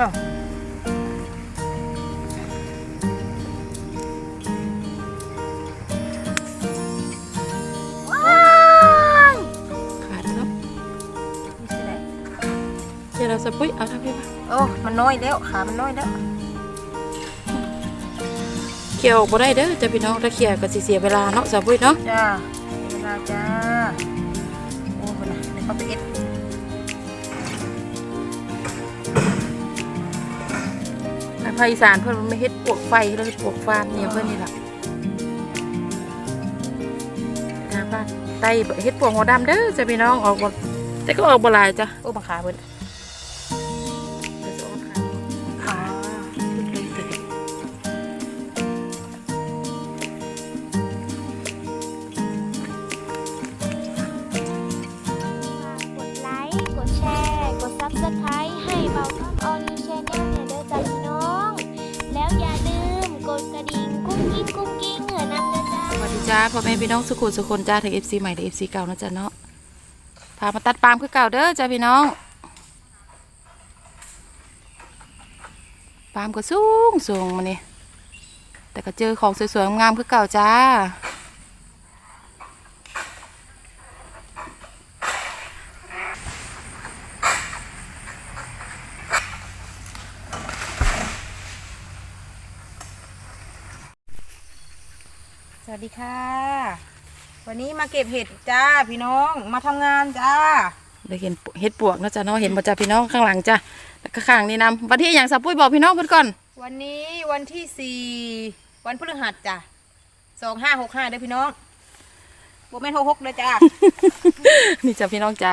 อ้าวว้ายขาดแล้วนี่สิแหละเดี๋ยวเราจะปุ้ยเอาทำพี่ปะโอ้มันน้อยแล้วขามันน้อยแล้วเขี่ยออกบ่ได้เด้อจ้ะพี่น้องถ้าเขี่ยก็สิเสียเวลาเนาะสาวปุ้ยเนาะจ้าเวลาจ้า ภาคอีสานเพิ่นไม่เฮ็ดปวกไฟเลยเฮ็ดปวกฟานเนี่ยเพิ่นนี่ล่ะทางบ้านไต้เฮ็ดปวกหัวดำเด้อจ้ะพี่น้องออกบ่แต่ก็ออกบ่หลายจ้ะโอ้บังขาเพิ่น พ่อแม่พี่น้องสุขุมสุคนจ้าถึง FC ใหม่ถึง FC เก่านะจ๊ะเนาะพามาตัดปาล์มคือเก่าเด้อจ้าพี่น้อง ปาล์มก็สูงสูงมานี่แต่ก็เจอของสวยๆงามๆคือเก่าจ้า วัสดีค่ะ วันนี้มาเก็บเห็ดจ้าพี่น้องมาทำงานจ้าได้เห็นเห็ดปวกนะจ้ะเนาะเห็นบ่จ้าพี่น้องข้างหลังจ้ะแล้วก็ข้างนี่นำวันที่อย่างสับปุ้ยบอกพี่น้องเพิ่นก่อน วันนี้วันที่สี่วันพฤหัสจ้ะสองห้าหกห้าเด้อพี่น้องโบแม่นหกหกเลยจ้านี่จ้ะพี่น้องจ้ะ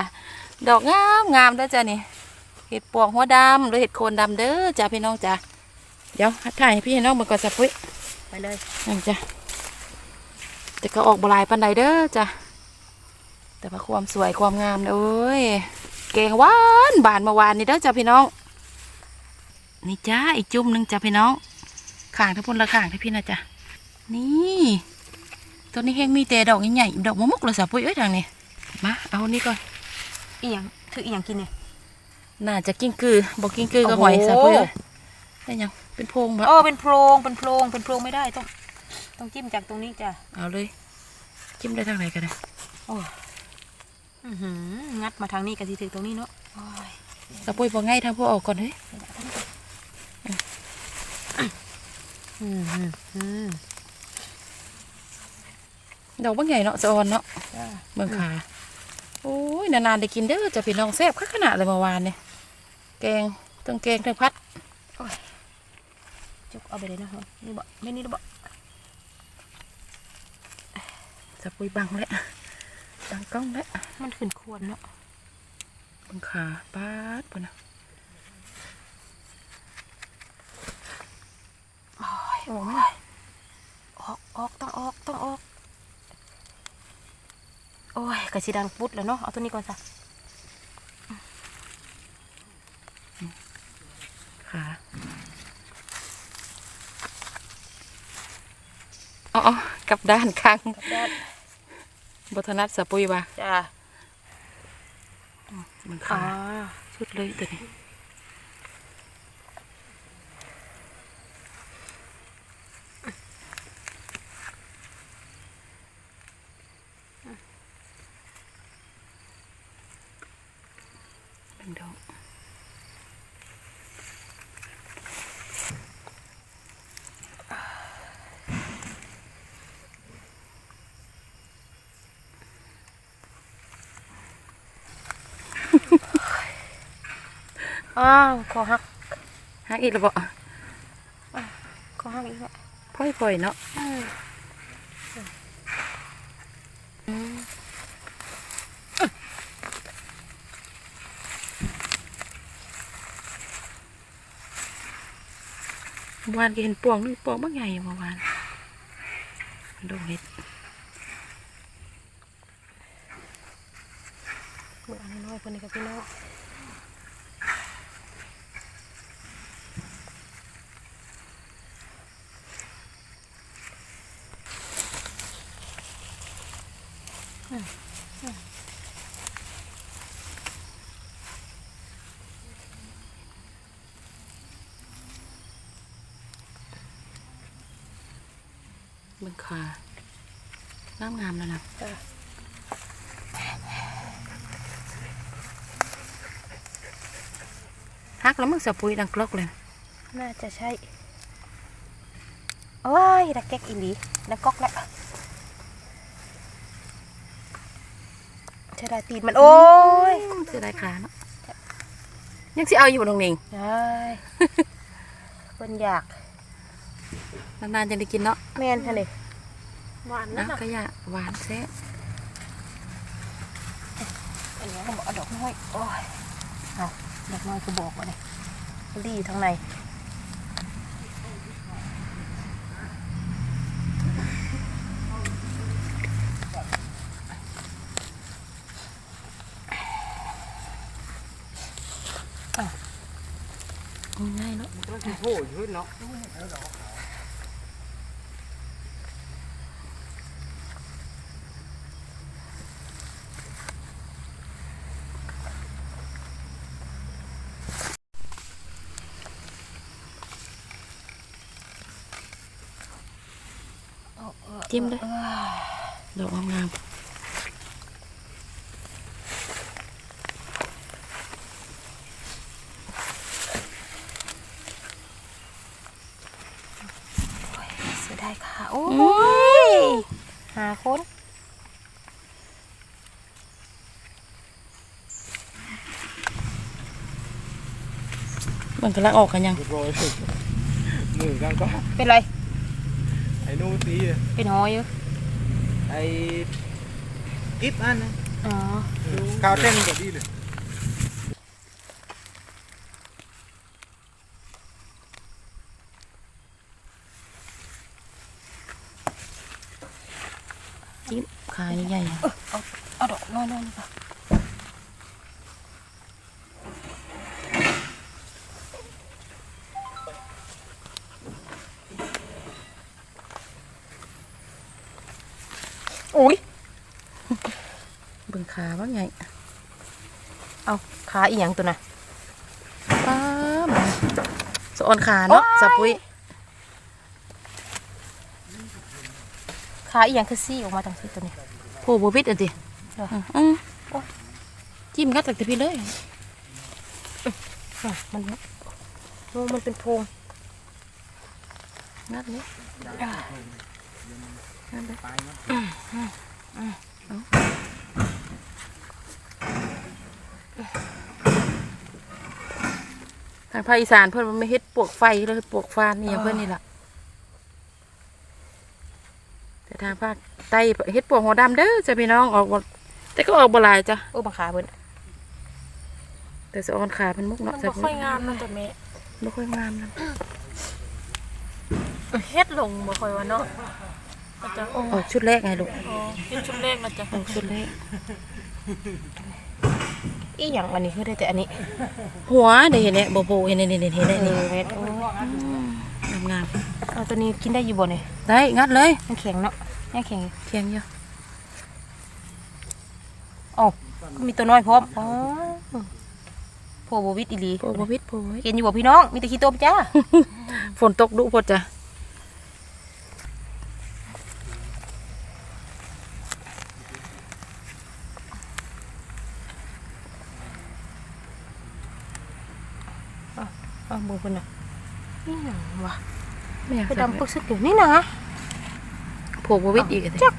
ดอกงามงามเด้อจ้ะนี่เห็ดปวกหัวดำหรือเห็ดโคนดำเด้อจ้ะพี่น้องจ้ะเดี๋ยวถ่ายให้พี่ให้น้องมาก่อนสับปุ้ยไปเลยนั่นจ้ะ แต่ก็ออกบหลายปันใดเด้อจ้ะแต่ว่าความสวยความงามเนี่ยเอ้ยเก่งหวานบานเมื่อวานนี่เด้อจ้ะพี่น้อง นี่จ้าอีกจุ่มหนึงจ้ะพี่น้องข้างทั้งพุ่นละข้างที่พี่นะจ้ะนี่ตัวนี้เฮงมีแต่ดอกใหญ่ๆดอกมะมุกเลยสาวปุ้ยเอ้ยทางนี้มาเอานี่ก่อนอีหยังคืออีหยังกินเนี่ยน่าจะกิ้งกือบอกกิ้งกือก็หอยโอ้โหสาวปุ้ยเอ้ยได้ยังเป็นโพรงบ่โอ้เป็นโพรงเป็นโพรงเป็นโพรงไม่ได้ต้อง ต้องจิ้มจากตรงนี้จ้ะ เอาเลย จิ้มได้ทางไหนกันนะโอ้ยอื้อหืองัดมาทางนี้กันทีถึงตรงนี้เนาะโอ้ยสาวปุ้ยบอกง่ายทางพวกออกก่อนเฮ้ยอืมอืมอืมดอกบางใหญ่เนาะสะออนเนาะจ้าเมืองขาโอ้ยนานๆได้กินเด้อจะพี่น้องแซ่บคักขนาดเลยเมื่อวานเนี่ยแกงตั้งแกงทั้งพัดจุกเอาไปเลยนะฮะนี่บ่ไม่นี่บ่ จะปุยบังแล้วบังกล้องแล้วมันขึ้นควรเนาะเมืองขาปาดปะนะโอ้ยออกไหมล่ะออกออกต้องออกต้องออก โอ้ยกระสีดังปุ๊ดแล้วเนาะเอาตัวนี้ก่อนจ้ะขาอ๋อกลับด้านข้างบ ทนัดสะปุยว่าจ้าเมืองอ๋อขาสุดเลยตัวนี้เป็นดอก อ้าวคอหักฮักอีกแล้วบ่คอหักอีกแล้วพ่อยๆเนาะเมื่อวานก็เห็นปวงนึงปวงบางใหญ่เมื่อวานดอกเห็ดเมื่ออันน้อยคนนี้กับพี่น้อง มึงขางามงามๆแล้วนะจ้ะฮักแล้วมึงสะปุยดังกลอกเลย น่าจะใช่ โอ้ยดักแก๊กอีหลีดักก๊อกแล้วใช่ได้ตีนมัน โอ้ยเสียดายขาเนาะยังสิเอาอยู่ตรงนี้ใช่เพิ่นอยากนานๆจะได้กินเนาะแม่นทะเล หวานนะนะก็อยากหวานแซ่บอันนี้เขาบอกเอาดอกน้อยโอ้ยเอาดอกน้อยก็บอกว่าเลยรีอยู่ทางในง่ายเนาะ จิ้มเลยดอกงามเสียดายค่ะ โอ้ๆอุ้ยหาคนมันกำลังออกกันยังเรียบร้อยมือกันก็เป็นไร ไอ้นู่นตีเป็นหออยู่ไอ้กิ๊บอันนะอ๋อ ข้าวเต้นกับดีเลย จิ้มขาใหญ่ๆอะ เอาดอกน้อยๆนี่ค่ะอุ้ย เบิ่ง ขาว่าไงเอาขาอีหยังตัวน่ะป้าบสะออนขาเนาะโอ้ยสะปุยขาอีหยังคือซี่ออกมาจังซี่ตัวนี้โผล่บวิดอะดิเหรออืมจิ้มงัดจากแต่พี่เลยอะมันโอ้มันเป็นโพรงงัดเลยงัดเลยเอาทางภาคอีสานเพื่อนมันไม่เฮ็ดปวกไฟเลยปวกฟานนี่อย่างเพื่อนนี่แหละแต่ทางภาคใต้เฮ็ดปวกหัวดำเด้อจ้ะพี่น้องออกบ่แต่ก็ออกบ่หลายจ้ะโอ้บังขาเบิ่นแต่สะออนขาเป็นมุกเนาะมันจ้ะบ่ค่อยงามนะแต่แม่บ่ค่อยงามนะเฮ็ดลงบ่ค่อยว่าเนาะมันจะออกชุดแรกไงลูกอ๋อเฮ็ดชุดแรกมันจะออกชุดแรก อีหยังอันนี้คือได้แต่อันนี้ หัวเดี๋ยวเห็นเนี่ยโบโบเห็นเนี่ยเห็นเนี่ยเห็นเอเนี่ยอเม็ดโอ้งามงามเอาตัวนี้กินได้อยู่บ่เนี่ยๆได้งัดเลยมันแข็งเนาะยังแข็งอยู่เคียงอยู่อ๋อก็มีตัวน้อยพร้อมอ๋อโพบวิดอีหลีโปบวิดโปบวิดเห็นอยู่บ่พี่น้องมีแต่ขี้ต้มจ้าฝนตกดุพดจ้ะ อ้าวมือ คนน่ะนี่หนังวะไม่อยากไปใส่ดำปึกซึกอยู่นี่นะโผล่บวิดอีกจัก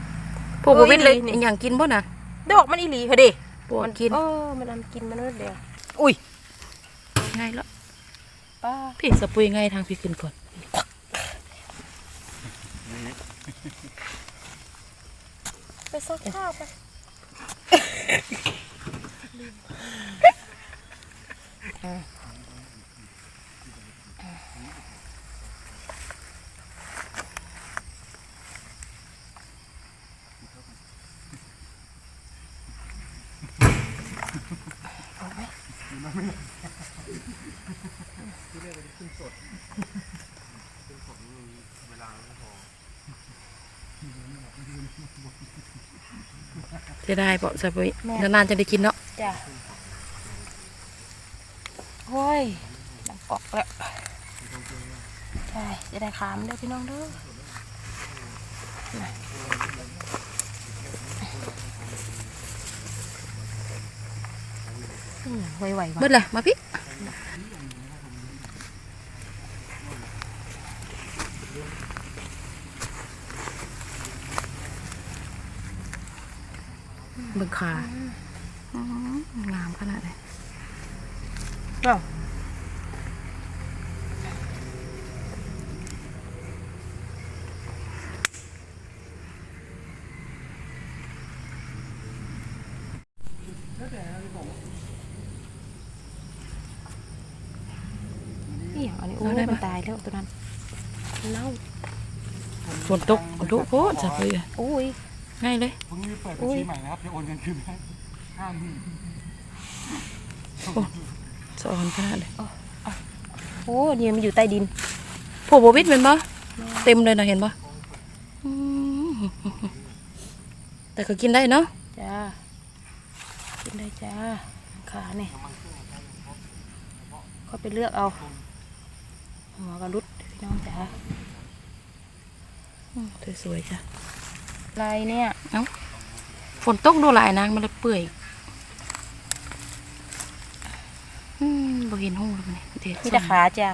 โผล่บวิดเลยเอออีหลีนี่อย่างกินบ่น่ะดอกมันอีหลีเหรอดิปวดกินเออมันอันกินมันนั่นเดียวอุ้ยง่ายแล้วป้าพี่สปุยง่ายทางพี่ขึ้นก่อนไปซักข้าวไป จะได้เปาะสปุยนานๆจะได้กินเนาะจ้ะโอ้ยน้ำกอกแล้วใช่จะได้ขามเด้อพี่น้องเด้ออืมไวๆว่ะเบิดเลยมาพี่ เบิ่งาอื้อหืองามขนาดไหนเอ้านี่อย่างอันนี้โอ้ยมันตายแล้วตัวนั้นเน่าฝนตกดุโพดจับเลยโอ้ย ง่ายเลยพรุ่งนี้เปิดบัญชีใหม่นะครับจะโอนเงินคืนให้ห้าหมื่นสะออนขนาดเลยโอ้เนี่ยมันอยู่ใต้ดินผูกบวิดเป็นปะเต็มเลยนะเห็นปะอืมแต่ก็กินได้เนาะจ้ากินได้จ้าขาเนี่ยก็ไปเลือกเอาหัวกระลุดพี่น้องจ้าอืมสวยๆจ้ะ ลายเนี่ยเอ้าฝนตกดูหลายนางมันเลยเปื่อยอืมบ่เห็นหูเลยมันนี่เด็ดมีแต่ขาจ้า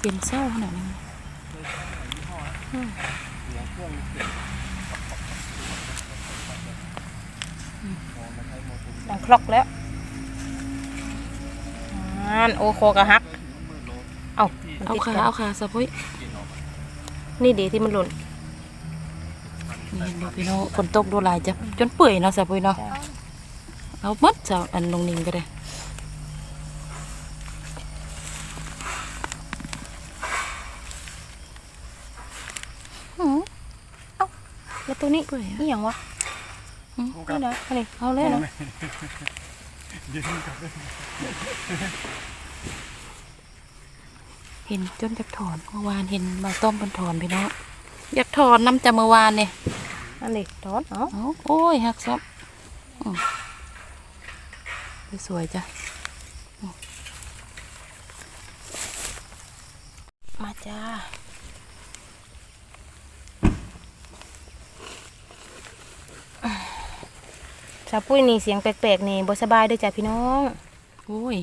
เย็นเศร้าขนาดนั้นดังคลอกแล้วอ่านโอโคกระหัก เอามัน เอาติดขากันเอาขาสะพุยนี่ดีที่มันหล่นนี่เห็นดูพี่น้องฝนตกดูหลายจ้ะจนเปื่อยเนาะสะพุยเนาะจ้าเอามัดจ้ะอันลงนิงก็ได้หือเอ้าแล้วตัวนี้เปื่อยอะนี่อย่างวะอืมนี่นะอะไรเอาเลยนะ เย็นกลับเลยเห็นจนอยากถอนเมื่อวานเห็นมาต้มเป็นถอนพี่น้องอยากถอนน้ำจากเมื่อวานเนี่ยอันนี้ถอนเอาเอาโอ้ยหักซับอืมสวยๆจ้ะมาจ้าชาปุ้ยนี่เสียงแปลกๆนี่บ่สบายเด้วยจ้ะพี่น้องโอ้ย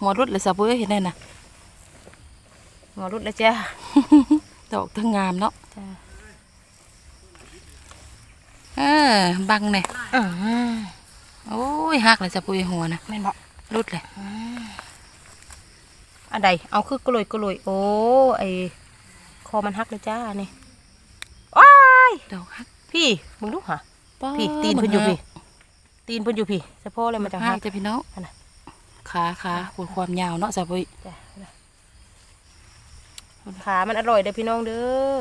หัวรุดเลยสะเบ้ยเห็นได้น่ะ หมอรุดแล้วจ้าดอกทั้งงามเนาะจ้าเออบังเนี่ยอืมโอ้ยหักเลยสะปุยหัวนะแม่นบ่รุดเลยอันใดเอาคือกลอยกลอยโอ้ไอคอมันหักเลยจ้านี่ว้ายดอกหักพี่มึงดูหะป้าพี่ตีนเพิ่นอยู่พี่ตีนเพิ่นอยู่พี่เฉพาะเลยมันจะหัหักกจ้ะพี่น้องอันน่ะขาขาปวดความยาวเนาะสะปุยจ้ะ ขามันอร่อยเด้อพี่น้องเด้อ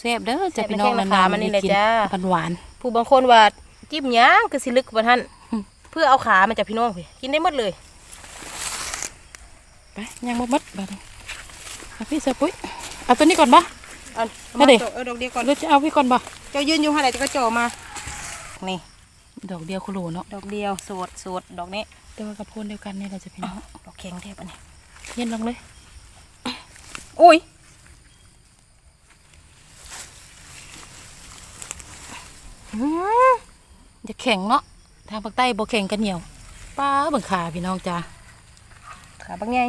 แซ่บเด้อจ้ะแซ่บพี่น้องแข้งราคามันนี่แหละจ้าปันหวาน ผู้บางคนว่าจิ้มหย่างคือสิลึกกว่าท่านเพื่อเอาขามันจากพี่น้องพี่กินได้หมดเลยไปยังบ่หมดบัดนี้เอาพี่สะปุยเอาตัวนี้ก่อนบ่อันเอาดิเออดอกเดียวก่อนหรือจะเอาพี่ก่อนบ่เจ้ายืนอยู่ห่าไหนจะก็จ่อมานี่ดอกเดียวคุโลเนาะดอกเดียวโสดโสดดอกนี้แต่ว่ากับโพนเดียวกันนี่แหละจ้ะพี่น้องดอกแข็งแทบอันนี้เย็นลงเลย อุ้ยจะแข็งเนาะทางภาคใต้บ่แข็งกันเหนียวป้าเบิ่งขาพี่น้องจ้าขาบางไง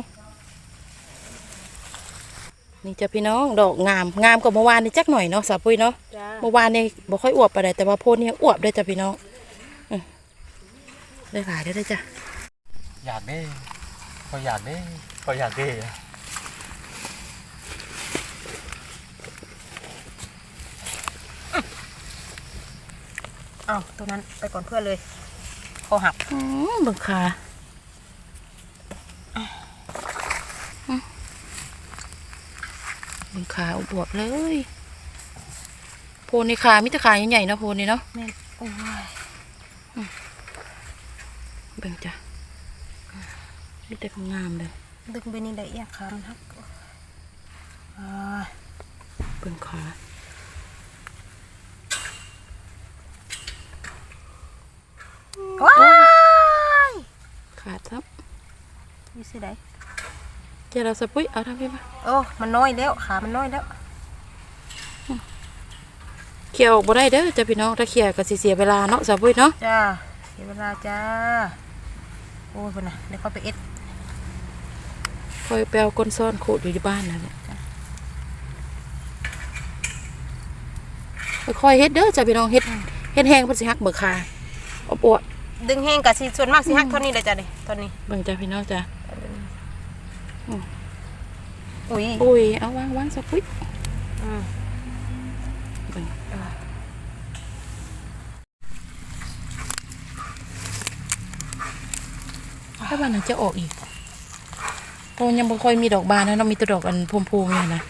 นี่จ้ะพี่น้องดอกงามงามกว่าเมื่อวานนี่จักหน่อยเนาะสาวปุ้ยเนาะจ้าเมื่อวานนี่บ่ค่อยอวบไปเลยแต่ว่าโพนนี่อวบด้วยจ้ะพี่น้องอืมได้หลายได้อเลยจ้ะอยากได้พออยากได้พออยากได้ อ้าวตัวนั้นไปก่อนเพื่อนเลยคอหักอืมเบิ่งขาอืมเบิ่งขาอวบๆเลย โพนนี่ขามิตรขาใหญ่ๆเนาะโพนนี่เนาะแม่นโอ้ยเบิ่งจ้ะมีแต่งามเลยดึงไปนี่ได้เอียขามันหักอ่าเบิ่งขา ว้าย ขาดครับ อยู่สิไดใจจะเราสปุ้ยเอาทำพี่มาโอ้มันน้อยแล้วขามันน้อยแล้วเขี่ยออกบ่ได้เด้อจ้ะพี่น้องถ้าเขี่ยก็สิเสียเวลาเนาะสปุ้ยเนาะจ้าเสียเวลาจ้าโอ้ยคนน่ะเดี๋ยวเขาไปเอ็ดคอยแปลวก้นซ่อนโคตรอยู่ที่บ้านนั่นแหละค่อยๆเฮ็ดเด้อจ้ะพี่น้องเฮ็ดเฮ็ดแห้งเพิ่นสิฮักเบิกขาอบอวดดึงแห้งกับสิส่วนมากสิฮักเท่านี้เลยจ้ะเด้ตอนนี้เบิ่งจ้ะพี่น้องจ้ะ อุ้ยอุ้ยเอาวางวางสปุ้ยอืมเบิ่งถ้าวันนั้นจะออกอีกเพราะยังบ่ค่อยมีดอกบานนะเนาะมีแต่ดอกอันพวงๆเนี่ยนะ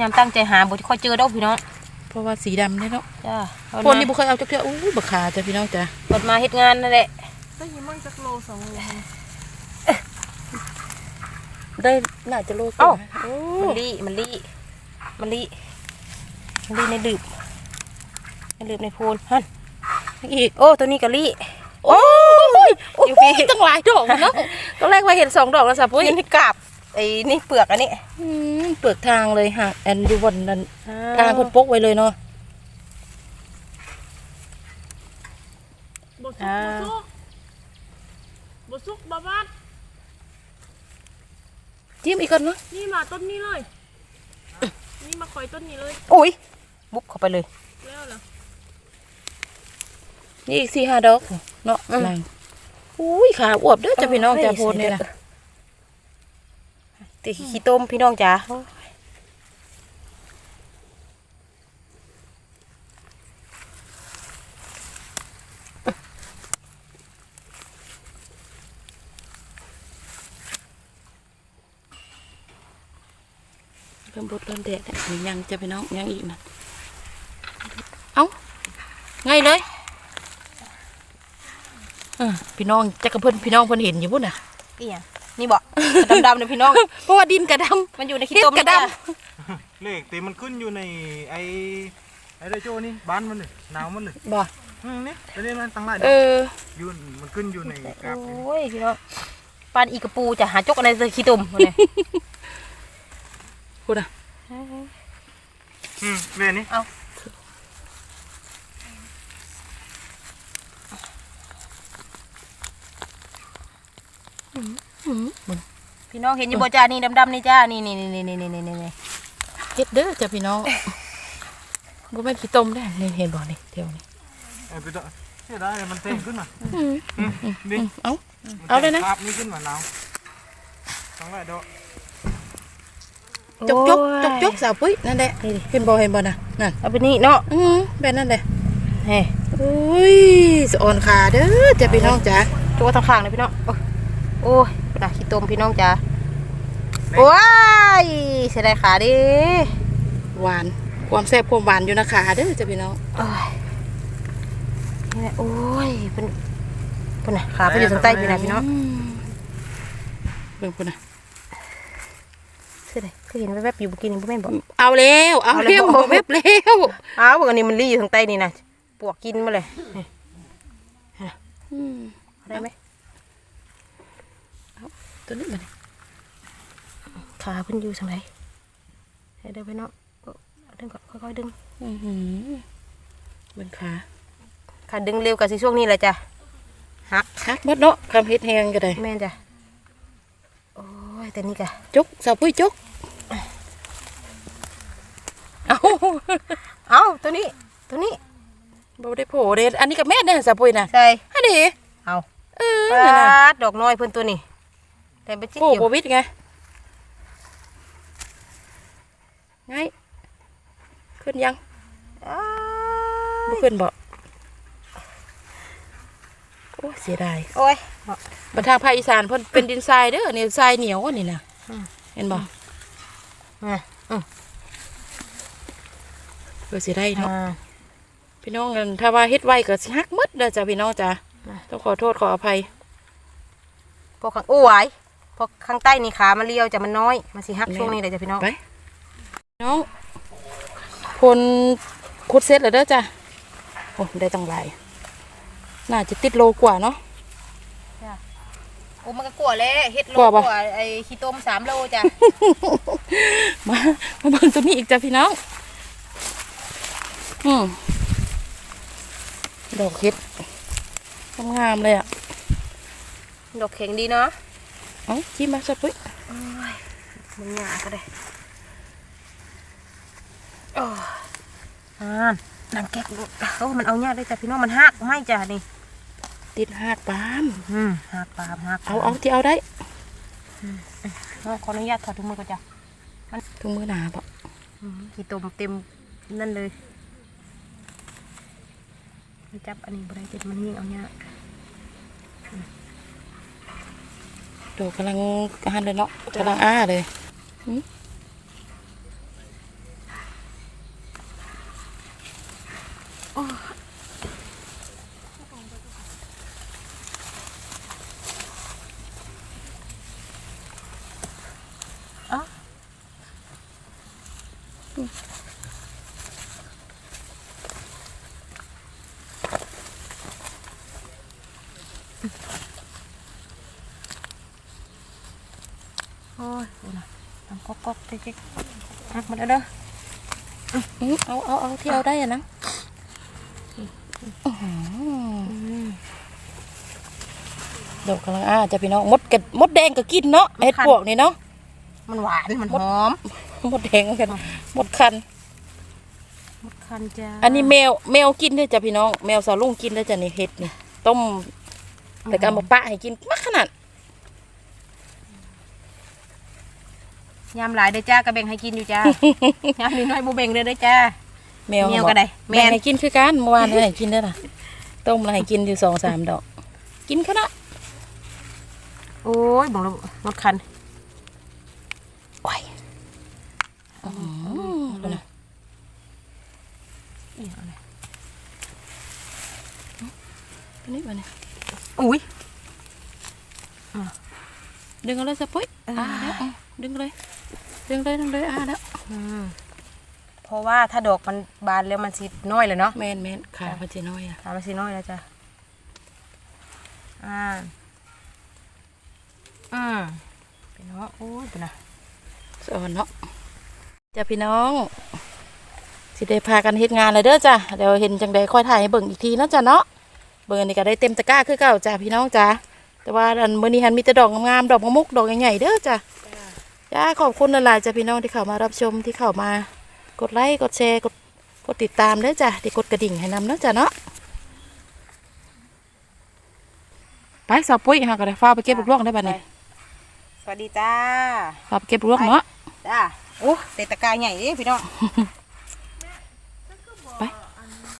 ยามตั้งใจหาบ่ค่อยเจอดอกพี่น้องเพราะว่าสีดำเนี่ยเนาะจ้าเอาคนนี้มาบ่เคยเอาจักเทื่ออู้บักขาจ้ะพี่น้องจ้ะเปิดมาเฮ็ดงานนั่นแหละได้น่าจะโล กเอ้าโอ้มันลี่มันลี่มันลี่มันลี่ในดืบในดืบในโพนฮั่นอีก โอ้ ตัวนี้ก็ลี่โอ้ยอยู่พี่ตั้งหลายดอกเนาะตอนแรกว่าเห็นสองดอกแล้วสะปุ้ยนี่กาบไอ้นี่เปลือกอันนี้อืมเปลือกทางเลยห่างแอนดูบนนั้นทางคนปกไว้เลยเนาะบสุกอ่าบสุกบสุกบาบาด จิ้มอีกก่อนเนาะนี่มาต้นนี้เลย นี่มาคอยต้นนี้เลยอุ้ย บุบเข้าไปเลย แล้วเหรอ นี่อีกสี่ห้าดอกเนาะอืมนางอุ้ยขาอวบเด้อจ้ะพี่น้องจ้ะโพดเนี่ยนะตีขี้ต้มพี่น้องจ๋า ริ่มบดเริ่มแดดแล้วนี่ยังจะพี่น้องยังอีกนะเอาไงเลยอพี่น้องจักรเพิ่อนพี่น้องเพิ่อนเห็นอยู่พุ่นน่ะอีหยังนี่บ่ดำๆเลยพี่น้องเพราะว่าดินกระดำมันอยู่ในขี้ต้มกระดำเลขตีมันขึ้นอยู่ในไอ้ไอ้ไดโจนี่บ้านมันเลยหนาวมันเลยบ่อืมนี่ตัวนี้มันตั้งหลายดเอออยู่มันขึ้นอยู่ในกราบโอ้ยพี่น้องปานอีกระปูจะหาจกอะไรใส่ขี้ต้มมเลย พูดอะอืมแม่นี่เอาพี่น้องเห็นยู่บจ้านี่ดำๆนี่จ้านี่นี่นี่นี่นี่นี่นี่เฮ็ดเด้อจ้าพี่น้องบ่แม่นขี้ต้มได้นี่เห็นบ่นี่เที่ยวนี่เอาไปต่อเสียดายมันเต้นขึ้นมาอืมนี่เอาเอาเลยนะภาพนี้ขึ้นมาแล้วทั้งหลายด จกจกจกจกสาวปุ้ยนั่นแหละเห็นบ่เห็นบ่น่ะนั่นเอาไปนี่เนาะอืมแบบนั้นแหละเฮ้อุ้ยสะอ่อนขาเด้อจ้ะพี่น้องจ๋าจกเอาทางข้างเลยพี่น้องโอ้ยโอ้ยปลาขี้ต้มพี่น้องจ้าโอ้ยเสียดายขาดิหวานความแซ่บความหวานอยู่นะขาเด้อจ้ะพี่น้องโอ้ยนี่แหละโอ้ยเป็นเป็นน่ะขาไปอยู่ทางใต้พี่นะพี่น้อง อืมเบิ่งพุ่นน่ะ เสียดายก็เห็นแวบๆอยู่เมื่อกี้นี่บ่แม่นบ่เอาแล้วเอาเอาแล้แล้ววบ่เว็บแล้วอ้าวอันนี้มันรีอยู่ทางใต้นี่นะปวกกินมาเลยนี่อืมเอาได้ไหมตัวนี้มันขาเพิ่นอยู่ทางไหนให้ได้ไปเนาะเอาดึงก่อนค่อยๆดึงอื้อหือเบิ่งขาขาดึงเร็วกับสิช่วงนี้แหละจ้ะหักฮักหมดเนาะคำเฮ็ดแฮงก็ได้แม่นจ้ะโอ้ย แต่นี่กะจกสาวปุ้ยจกเอาเอ้าตัวนี้ ตัวนี้บ่ได้โผล่เด้อันนี้ก็แม่นเด้อสาวปุ้ยน่ะใช่อันนี้เอาเออปนั่นน่ะาดดอกน้อยเพิ่นตัวนี้แต่ไปจิ๊กโอ้อยู่โบวิดไงไงขึ้นยังอ้าบ่ขึ้นบ่ โอ้เสียดายโอ้ยบัดทางภาคอีสานเพิ่นเป็นดินทรายเด้อนี่ทรายเหนียวอันนี้นะอืมเห็นบ่อะอืมเพื่อสิได้เนาะอ่าพี่น้องกันถ้าว่าเฮ็ดไว้ก็สิฮักหมดเด้อจ้ะพี่น้องจ้ะอะต้องขอโทษขออภัยพอข้างโอ้ยพอข้างใต้นี่ขามันเลี้ยวจะมันน้อยมันสิหักช่วงนี้เลยจ้ะพี่น้องไปน้องคนขุดเสร็จแล้วเด้อจ้ะโอ้ได้ตั้งหลาย น่าจะติดโลกว่าเนาะ โอ้มันก็กลัวเลยเฮ็ดโลกลัวปะกว่าไอ้ขี้ต้มสามโลจ้ะ มามาเบิ่งตัวนี้อีกจ้ะพี่น้อง อืมดอกเห็ดงามๆเลยอะ ดอกแข็งดีเนาะเอ้าชิมมาสักปุ๊ยมันหยาก็ได้โอ้อ่านังแก๊กลูกโอ้มันเอาหยาได้จ้ะพี่น้องมันหักไม่จ้ะนี่ ติดหากปาล์มอืมหักปามหักเอาเอาที่เอาได้น้องขออนุญาตถอดถุงมือก่อนจ้ะถุงมือหนาปะอืมขี้ต้มเต็มนั่นเลยไม่จับอันนี้บ่ได้เจ็บมันยิ่งเอาหยาดอกกำลังหันเลยเนาะกำลังอ้าเลยหืม โอ้ยดูนะทำก๊ อกเก๊กๆหักมาแล้วเด้ออืมเอาเอาเอาที่เอาได้อะนะอื้อหือดอกกำลังอ้าจ้ะพี่น้องมดกับมดแดงก็กินเนาะเห็ดปวกนี่เนาะมันหวานมันหอมมดแดงกันมดคันมดคันจ้าอันนี้แมวแมวกินด้วยจ้ะพี่น้อง แมวสาวลุงกินด้วยจ้ะนี่เห็ดนี่ต้มแต่การมาปะให้กินมากขนาด ยามหลายเด้อจ้ากระเบงให้กินอยู่จ้ายามนี้น้อยบ่เบงเด้อเด้อจ้า แมวแมวบอกก็ได้แม่แม่นให้กินคือกันเมื่อวานให้กินได้อล่ะต้มแล้วให้กินอยู่สองสามดอก กินขนาดโอ้ยบอกแล้วหมดคันโอ้ยอื้อหือดูนะตัวนี้มาเนี่ยอุ้ย ดึงเอาเลยสะปุ้ยอ่าแล้วเอา ดึงเลย ดึงเลยดึงเลยอ่าแล้วอืมเพราะว่าถ้าดอกมันบานแล้วมันสิน้อยเลยเนาะแมนแมนขาพันเจน้อยอะอ่ามันสิน้อยแล้วจ้ะอ่าอืมเป็นเนาะโอ้ยเป็นนะสอนเนาะจ้ะพี่น้องสิได้พากันเฮ็ดงานเลยเด้อจ้ะเดี๋ยวเห็นจังใดค่อยถ่ายให้เบิ่งอีกทีเนาะจ้ะเนาะเบิ่งอันนี้ก็ได้เต็มตะกร้าคือเก่าจ้ะพี่น้องจ้ะแต่ว่าอันมื้อนี้หันมีแต่ดอกงามๆดอกมะมุกดอกใหญ่ๆเด้อจ้ะ จ้าขอบคุณหลายๆจ้ะพี่น้องที่เข้ามารับชมที่เข้ามากดไลค์กดแชร์กดกดติดตามเด้อจ้ะที่กดกระดิ่งให้นำเนาะจ้ะเนาะไปสาวปุ้ยหาก็ได้ฟ้าไปเก็บลูกร่วงได้บัดนี้สวัสดีจ้าฟ้าไปเก็บลูกร่วงเนาะจ้าโอ้เตะตะกร้าใหญ่เด้พี่น้อง